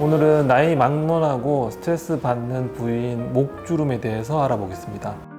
오늘은 나이 막론하고 스트레스 받는 부위인 목주름에 대해서 알아보겠습니다.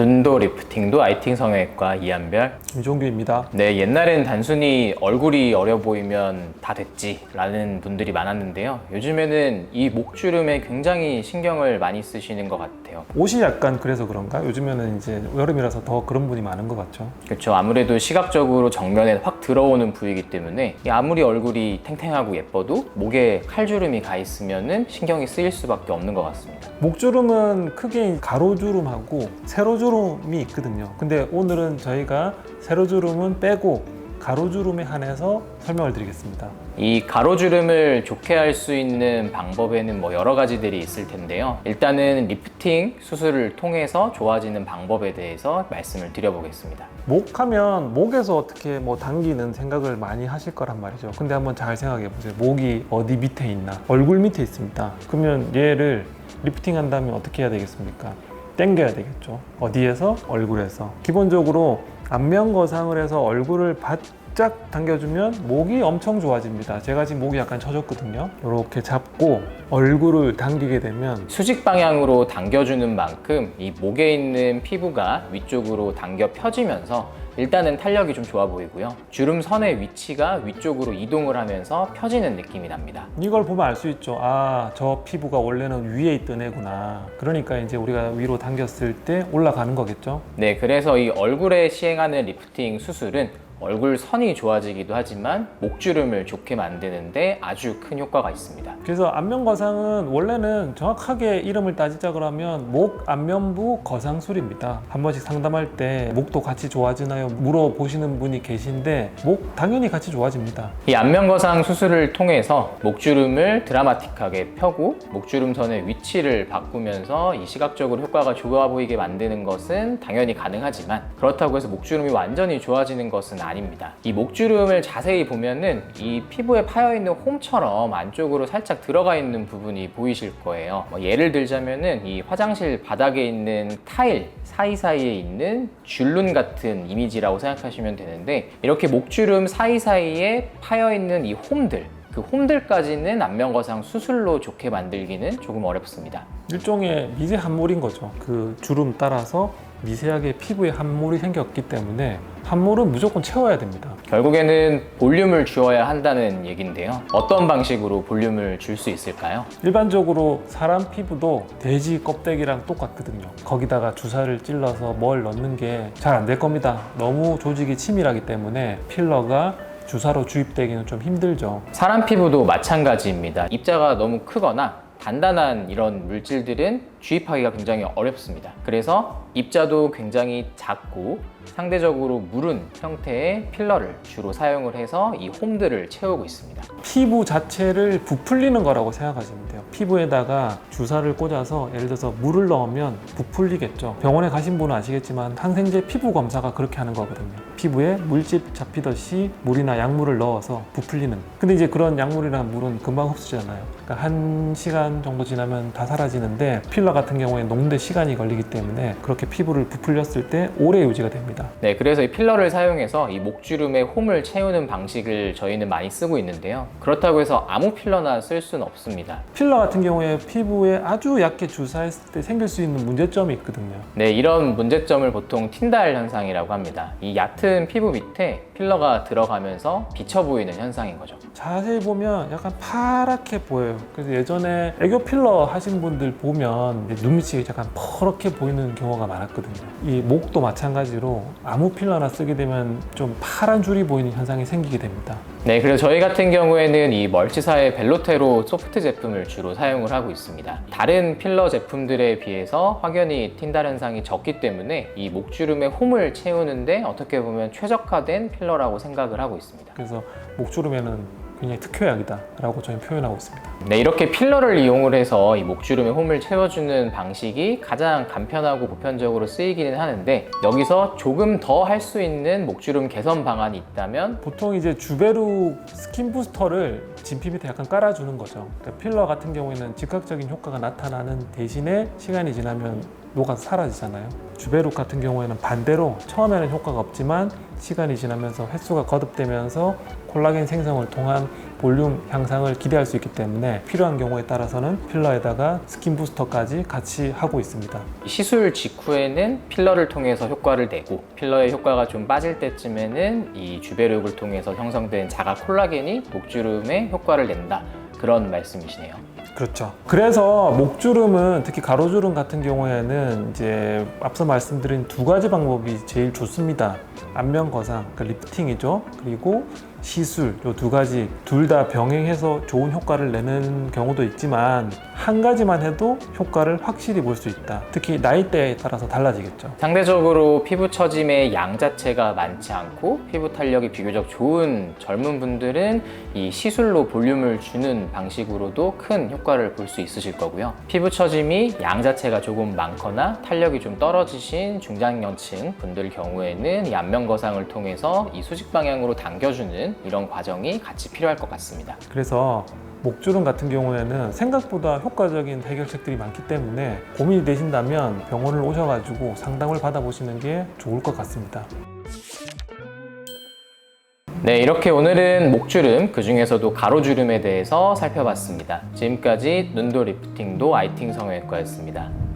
눈도 리프팅도 아이팅 성형외과 이한별. 김종규입니다. 네, 옛날엔 단순히 얼굴이 어려 보이면 다 됐지 라는 분들이 많았는데요. 요즘에는 이 목주름에 굉장히 신경을 많이 쓰시는 것 같아요. 옷이 약간 그래서 그런가? 요즘에는 이제 여름이라서 더 그런 분이 많은 것 같죠. 그렇죠. 아무래도 시각적으로 정면에 확 들어오는 부위이기 때문에 이 아무리 얼굴이 탱탱하고 예뻐도 목에 칼주름이 가 있으면은 신경이 쓰일 수밖에 없는 것 같습니다. 목주름은 크게 가로주름하고 세로주름 이 있거든요. 근데 오늘은 저희가 세로주름은 빼고 가로주름에 한해서 설명을 드리겠습니다. 이 가로주름을 좋게 할 수 있는 방법에는 뭐 여러 가지들이 있을 텐데요. 일단은 리프팅 수술을 통해서 좋아지는 방법에 대해서 말씀을 드려보겠습니다. 목하면 목에서 어떻게 뭐 당기는 생각을 많이 하실 거란 말이죠. 근데 한번 잘 생각해 보세요. 목이 어디 밑에 있나? 얼굴 밑에 있습니다. 그러면 얘를 리프팅 한다면 어떻게 해야 되겠습니까? 당겨야 되겠죠. 어디에서? 얼굴에서. 기본적으로 안면 거상을 해서 얼굴을 바짝 당겨주면 목이 엄청 좋아집니다. 제가 지금 목이 약간 처졌거든요. 이렇게 잡고 얼굴을 당기게 되면 수직 방향으로 당겨주는 만큼 이 목에 있는 피부가 위쪽으로 당겨 펴지면서 일단은 탄력이 좀 좋아 보이고요. 주름선의 위치가 위쪽으로 이동을 하면서 펴지는 느낌이 납니다. 이걸 보면 알 수 있죠. 아, 저 피부가 원래는 위에 있던 애구나. 그러니까 이제 우리가 위로 당겼을 때 올라가는 거겠죠. 네, 그래서 이 얼굴에 시행하는 리프팅 수술은 얼굴 선이 좋아지기도 하지만 목주름을 좋게 만드는데 아주 큰 효과가 있습니다. 그래서 안면 거상은 원래는 정확하게 이름을 따지자 그러면 목 안면부 거상술입니다. 한 번씩 상담할 때 목도 같이 좋아지나요? 물어보시는 분이 계신데 목 당연히 같이 좋아집니다. 이 안면 거상 수술을 통해서 목주름을 드라마틱하게 펴고 목주름선의 위치를 바꾸면서 이 시각적으로 효과가 좋아 보이게 만드는 것은 당연히 가능하지만 그렇다고 해서 목주름이 완전히 좋아지는 것은 아 닙니다. 이 목주름을 자세히 보면은 이 피부에 파여 있는 홈처럼 안쪽으로 살짝 들어가 있는 부분이 보이실 거예요. 뭐 예를 들자면은 이 화장실 바닥에 있는 타일 사이사이에 있는 줄눈 같은 이미지라고 생각하시면 되는데 이렇게 목주름 사이사이에 파여 있는 이 홈들 그 홈들까지는 안면거상 수술로 좋게 만들기는 조금 어렵습니다. 일종의 미세 함몰인 거죠. 그 주름 따라서 미세하게 피부에 함몰이 생겼기 때문에 함몰은 무조건 채워야 됩니다. 결국에는 볼륨을 주어야 한다는 얘기인데요. 어떤 방식으로 볼륨을 줄 수 있을까요? 일반적으로 사람 피부도 돼지 껍데기랑 똑같거든요. 거기다가 주사를 찔러서 뭘 넣는 게 잘 안 될 겁니다. 너무 조직이 치밀하기 때문에 필러가 주사로 주입되기는 좀 힘들죠. 사람 피부도 마찬가지입니다. 입자가 너무 크거나 단단한 이런 물질들은 주입하기가 굉장히 어렵습니다. 그래서 입자도 굉장히 작고 상대적으로 무른 형태의 필러를 주로 사용을 해서 이 홈들을 채우고 있습니다. 피부 자체를 부풀리는 거라고 생각하시면 돼요. 피부에다가 주사를 꽂아서 예를 들어서 물을 넣으면 부풀리겠죠. 병원에 가신 분은 아시겠지만 항생제 피부 검사가 그렇게 하는 거거든요. 피부에 물집 잡히듯이 물이나 약물을 넣어서 부풀리는. 근데 이제 그런 약물이나 물은 금방 흡수잖아요. 그러니까 한 시간 정도 지나면 다 사라지는데 필러 같은 경우에 녹는데 시간이 걸리기 때문에 그렇게 피부를 부풀렸을 때 오래 유지가 됩니다. 네, 그래서 이 필러를 사용해서 이 목주름에 홈을 채우는 방식을 저희는 많이 쓰고 있는데요. 그렇다고 해서 아무 필러나 쓸 수는 없습니다. 필러 같은 경우에 피부에 아주 얇게 주사했을 때 생길 수 있는 문제점이 있거든요. 네, 이런 문제점을 보통 틴달 현상이라고 합니다. 이 얕은 피부 밑에 필러가 들어가면서 비쳐 보이는 현상인 거죠. 자세히 보면 약간 파랗게 보여요. 그래서 예전에 애교 필러 하신 분들 보면 이제 눈밑이 약간 퍼렇게 보이는 경우가 많았거든요. 이 목도 마찬가지로 아무 필러나 쓰게 되면 좀 파란 줄이 보이는 현상이 생기게 됩니다. 네, 그래서 저희 같은 경우에는 이 멀티사의 벨로테로 소프트 제품을 주로 사용을 하고 있습니다. 다른 필러 제품들에 비해서 확연히 틴달 현상이 적기 때문에 이 목주름에 홈을 채우는데 어떻게 보면 최적화된 필러라고 생각을 하고 있습니다. 그래서 목주름에는 굉장히 특효약이다라고 저는 표현하고 있습니다. 네, 이렇게 필러를 이용을 해서 이 목주름에 홈을 채워주는 방식이 가장 간편하고 보편적으로 쓰이기는 하는데 여기서 조금 더 할 수 있는 목주름 개선 방안이 있다면 보통 이제 주베루 스킨 부스터를 진피 밑에 약간 깔아주는 거죠. 그러니까 필러 같은 경우에는 즉각적인 효과가 나타나는 대신에 시간이 지나면 녹아서 사라지잖아요. 주베룩 같은 경우에는 반대로 처음에는 효과가 없지만 시간이 지나면서 횟수가 거듭되면서 콜라겐 생성을 통한 볼륨 향상을 기대할 수 있기 때문에 필요한 경우에 따라서는 필러에다가 스킨 부스터까지 같이 하고 있습니다. 시술 직후에는 필러를 통해서 효과를 내고 필러의 효과가 좀 빠질 때쯤에는 이 주베르육을 통해서 형성된 자가 콜라겐이 목주름에 효과를 낸다 그런 말씀이시네요. 그렇죠. 그래서 목주름은 특히 가로주름 같은 경우에는 이제 앞서 말씀드린 두 가지 방법이 제일 좋습니다. 안면 거상, 그 리프팅이죠. 그리고 시술 요두 가지 둘 다 병행해서 좋은 효과를 내는 경우도 있지만 한 가지만 해도 효과를 확실히 볼 수 있다. 특히 나이대에 따라서 달라지겠죠. 상대적으로 피부 처짐의 양 자체가 많지 않고 피부 탄력이 비교적 좋은 젊은 분들은 이 시술로 볼륨을 주는 방식으로도 큰 효과를 볼 수 있으실 거고요. 피부 처짐이 양 자체가 조금 많거나 탄력이 좀 떨어지신 중장년층 분들 경우에는 이 안면 거상을 통해서 이 수직 방향으로 당겨주는 이런 과정이 같이 필요할 것 같습니다. 그래서 목주름 같은 경우에는 생각보다 효과적인 해결책들이 많기 때문에 고민이 되신다면 병원을 오셔가지고 상담을 받아보시는 게 좋을 것 같습니다. 네, 이렇게 오늘은 목주름, 그 중에서도 가로주름에 대해서 살펴봤습니다. 지금까지 눈도 리프팅도 아이팅 성형외과였습니다.